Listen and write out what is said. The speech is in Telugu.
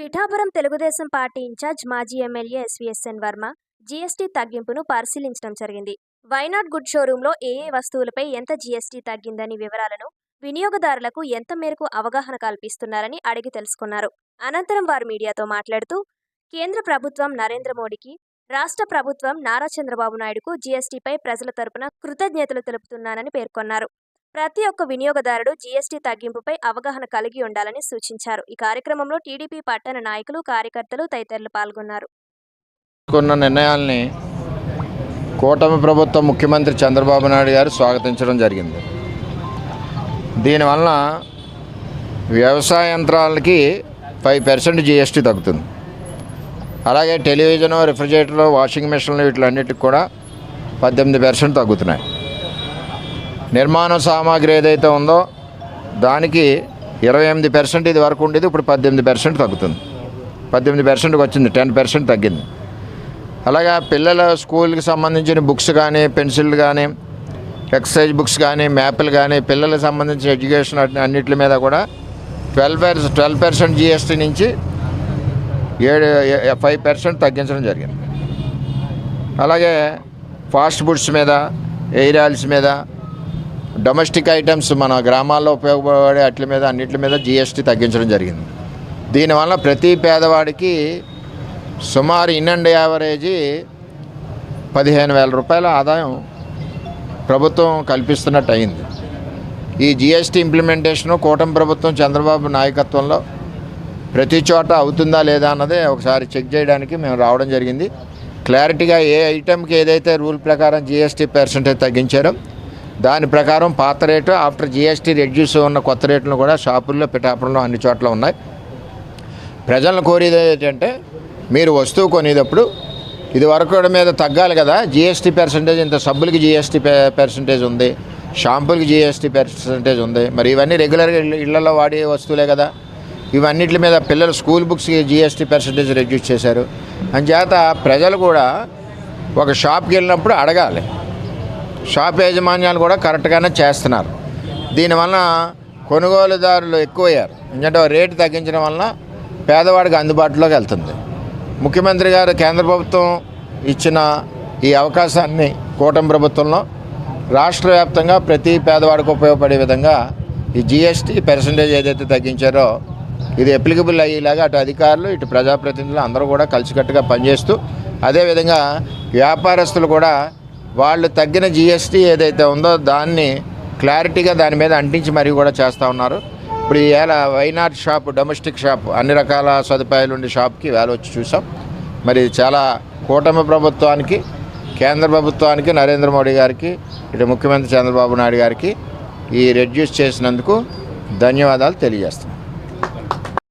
పిఠాపురం తెలుగుదేశం పార్టీ ఇన్ఛార్జ్ మాజీ ఎమ్మెల్యే ఎస్వీఎస్ఎన్ వర్మ జీఎస్టీ తగ్గింపును పరిశీలించడం జరిగింది. వైనాడ్ గుడ్ షోరూంలో ఏ ఏ వస్తువులపై ఎంత జీఎస్టీ తగ్గిందని వివరాలను వినియోగదారులకు ఎంత మేరకు అవగాహన కల్పిస్తున్నారని అడిగి తెలుసుకున్నారు. అనంతరం వారు మీడియాతో మాట్లాడుతూ కేంద్ర ప్రభుత్వం నరేంద్ర మోడీకి రాష్ట్ర ప్రభుత్వం నారా చంద్రబాబు నాయుడుకు జీఎస్టీపై ప్రజల తరపున కృతజ్ఞతలు తెలుపుతున్నానని పేర్కొన్నారు. ప్రతి ఒక్క వినియోగదారుడు జీఎస్టీ తగ్గింపుపై అవగాహన కలిగి ఉండాలని సూచించారు. ఈ కార్యక్రమంలో టీడీపీ పట్టణ నాయకులు కార్యకర్తలు తదితరులు పాల్గొన్నారు. కొన్న నిర్ణయాల్ని కూటమి ప్రభుత్వం ముఖ్యమంత్రి చంద్రబాబు నాయుడు గారు స్వాగతించడం జరిగింది. దీనివలన వ్యవసాయ యంత్రాలకి ఫైవ్ పర్సెంట్ జిఎస్టీ తగ్గుతుంది. అలాగే టెలివిజను రిఫ్రిజిరేటర్లు వాషింగ్ మిషన్లు వీటిలన్నిటికి కూడా పద్దెనిమిది పర్సెంట్ తగ్గుతున్నాయి. నిర్మాణ సామాగ్రి ఏదైతే ఉందో దానికి ఇరవై ఎనిమిది పర్సెంట్ ఇది వరకు ఉండేది ఇప్పుడు పద్దెనిమిది పర్సెంట్ తగ్గుతుంది. పద్దెనిమిది పర్సెంట్కి వచ్చింది టెన్ పర్సెంట్ తగ్గింది. అలాగా పిల్లల స్కూల్కి సంబంధించిన బుక్స్ కానీ పెన్సిల్ కానీ ఎక్సర్సైజ్ బుక్స్ కానీ మ్యాప్లు కానీ పిల్లలకు సంబంధించిన ఎడ్యుకేషన్ అన్ని- అన్నిటి మీద కూడా twelve per twelve percent GST నుంచి ఏడు ఫైవ్ పర్సెంట్ తగ్గించడం జరిగింది. అలాగే ఫాస్ట్ ఫుడ్స్ మీద ఎయిర్ ఆయిల్స్ మీద డొమెస్టిక్ ఐటమ్స్ మన గ్రామాల్లో ఉపయోగపడే వాటి మీద అన్నిటి మీద జిఎస్టీ తగ్గించడం జరిగింది. దీనివల్ల ప్రతి పేదవాడికి సుమారు ఇన్ అండ్ యావరేజీ పదిహేను వేల రూపాయల ఆదాయం ప్రభుత్వం కల్పిస్తున్నట్టు అయింది. ఈ జిఎస్టీ ఇంప్లిమెంటేషను కూటమి ప్రభుత్వం చంద్రబాబు నాయకత్వంలో ప్రతి చోట అవుతుందా లేదా అన్నదే ఒకసారి చెక్ చేయడానికి మేము రావడం జరిగింది. క్లారిటీగా ఏ ఐటెంకి ఏదైతే రూల్ ప్రకారం జిఎస్టీ పర్సెంటేజ్ తగ్గించారో దాని ప్రకారం పాత రేటు ఆఫ్టర్ జిఎస్టీ రెడ్యూస్ ఉన్న కొత్త రేట్లు కూడా షాపుల్లో పిఠాపురంలో అన్ని చోట్ల ఉన్నాయి. ప్రజలను కోరేది ఏంటంటే మీరు వస్తువు కొనేటప్పుడు ఇది వరకు మీద తగ్గాలి కదా. జిఎస్టీ పర్సంటేజ్ ఇంత సబ్బులకి జిఎస్టీ పర్సంటేజ్ ఉంది షాంపూలకి జిఎస్టీ పర్సంటేజ్ ఉంది. మరి ఇవన్నీ రెగ్యులర్గా ఇళ్ళలో వాడే వస్తువులే కదా. ఇవన్నిటి మీద పిల్లలు స్కూల్ బుక్స్కి జిఎస్టీ పర్సంటేజ్ రెడ్యూస్ చేశారు. అంచేత ప్రజలు కూడా ఒక షాప్కి వెళ్ళినప్పుడు అడగాలి. షాప్ యాజమాన్యాలు కూడా కరెక్ట్గానే చేస్తున్నారు. దీనివల్ల కొనుగోలుదారులు ఎక్కువయ్యారు. ఎందుకంటే రేటు తగ్గించడం వలన పేదవాడికి అందుబాటులోకి వెళ్తుంది. ముఖ్యమంత్రి గారు కేంద్ర ప్రభుత్వం ఇచ్చిన ఈ అవకాశాన్ని కూటమి ప్రభుత్వంలో రాష్ట్ర వ్యాప్తంగా ప్రతి పేదవాడికి ఉపయోగపడే విధంగా ఈ జిఎస్టీ పర్సంటేజ్ ఏదైతే తగ్గించారో ఇది అప్లికబుల్ అయ్యేలాగా అటు అధికారులు ఇటు ప్రజాప్రతినిధులు అందరూ కూడా కలిసికట్టుగా పనిచేస్తూ అదేవిధంగా వ్యాపారస్తులు కూడా వాళ్ళు తగ్గిన జిఎస్టీ ఏదైతే ఉందో దాన్ని క్లారిటీగా దాని మీద అంటించి మరీ కూడా చేస్తూ ఉన్నారు. ఇప్పుడు ఈవేళ వైనాడ్ షాప్ డొమెస్టిక్ షాప్ అన్ని రకాల సదుపాయాలు ఉండే షాప్కి వేళ వచ్చి చూసాం. మరి చాలా కూటమి ప్రభుత్వానికి కేంద్ర ప్రభుత్వానికి నరేంద్ర మోడీ గారికి ఇటు ముఖ్యమంత్రి చంద్రబాబు నాయుడు గారికి ఈ రెడ్యూస్ చేసినందుకు ధన్యవాదాలు తెలియజేస్తాం